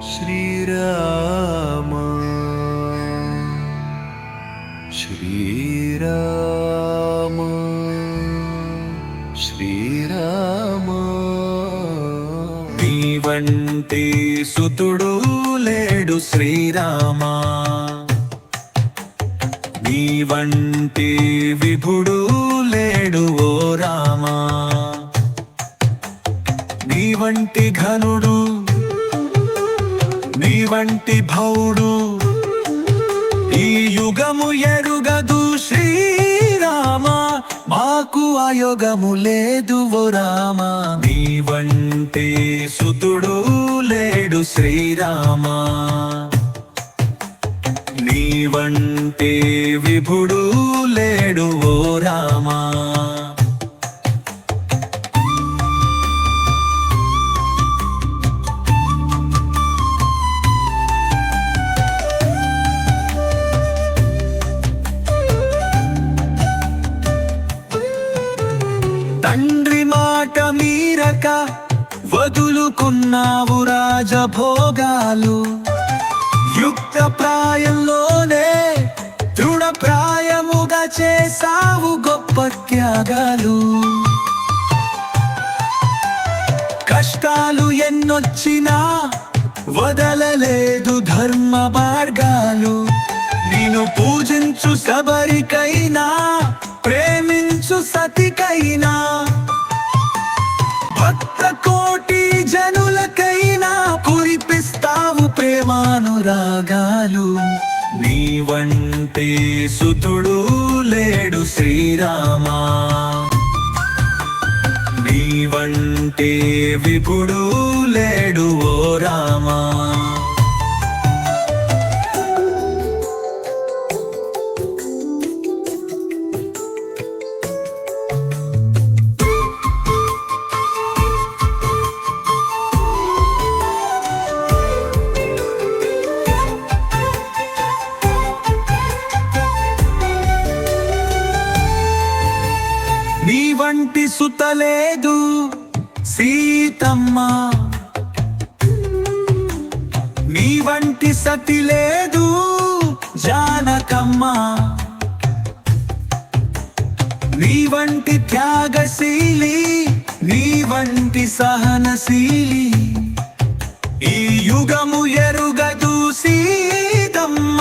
శ్రీరామ. శ్రీరామ. శ్రీరామ. నీవంటి సుతుడు లేడు శ్రీరామా. నీవంటి విభుడు లేడు ఓ రామా. నీవంటి ఘనుడు వంటి భౌడు ఈ యుగము ఎరుగదు శ్రీరామ మాకు అయోగము లేదు ఓ రామ. నీ వంటి సుతుడు లేడు శ్రీరామ. నీ వంటి విభుడు లేడు ఓ రామా. లేక వదులుకున్నావు రాజభోగాలు. యుక్త ప్రాయంలోనే దృఢ ప్రాయముగా చేసావు గొప్ప త్యాగాలు. కష్టాలు ఎన్నొచ్చినా వదలలేదు ధర్మ మార్గాలు. నేను పూజించు సబరికైనా ప్రేమించు సతికైనా. ప్రేమానురాగాలు నీ వంటి సుతుడు లేడు శ్రీరామా. నీ వంటి విపుడు లేడు ఓ రామా. నీ సుతలేదు సీతమ్మ నీ వంటి సతి లేదు. జానకమ్మ నీ వంటి త్యాగశీలి నీ వంటి సహనశీలి. ఈ యుగము ఎరుగదు సీతమ్మ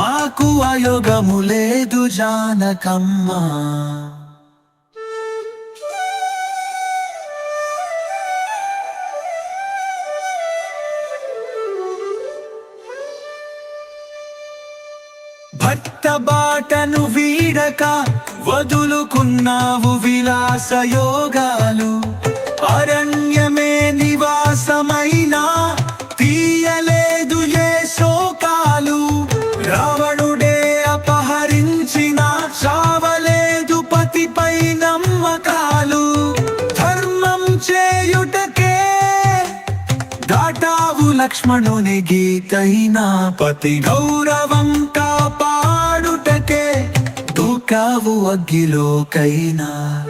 మాకు అయోగము లేదు జానకమ్మ. భక్త బాటను వీడక వదులుకున్నావు విలాస యోగాలు. అరణ్యమే నివాసమైనా తీయలేదు ఏ శోకాలు. రావణుడే అపహరించిన చావలేదు పతిపై నమ్మకాలు. ధర్మం చేయుటకే దాటావు లక్ష్మణుని గీతైనా పతి గౌరవం కా కావు అగ్గిలోకైనా.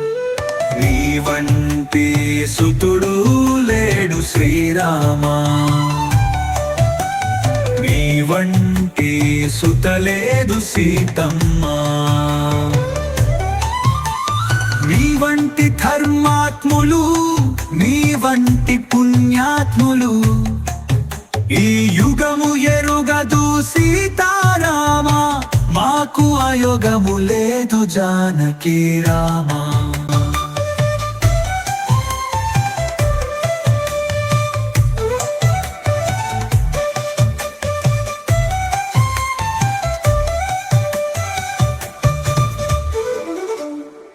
నీ వంటి సుతుడు లేడు శ్రీరామా. నీ వంటి సుతలేదు సీతమ్మా. నీ వంటి ధర్మాత్ములు నీ వంటి పుణ్యాత్ములు. ఈ యుగము ఎరుగదు సీతారామా. మాకు అయోగము లేదు జానకి రామా.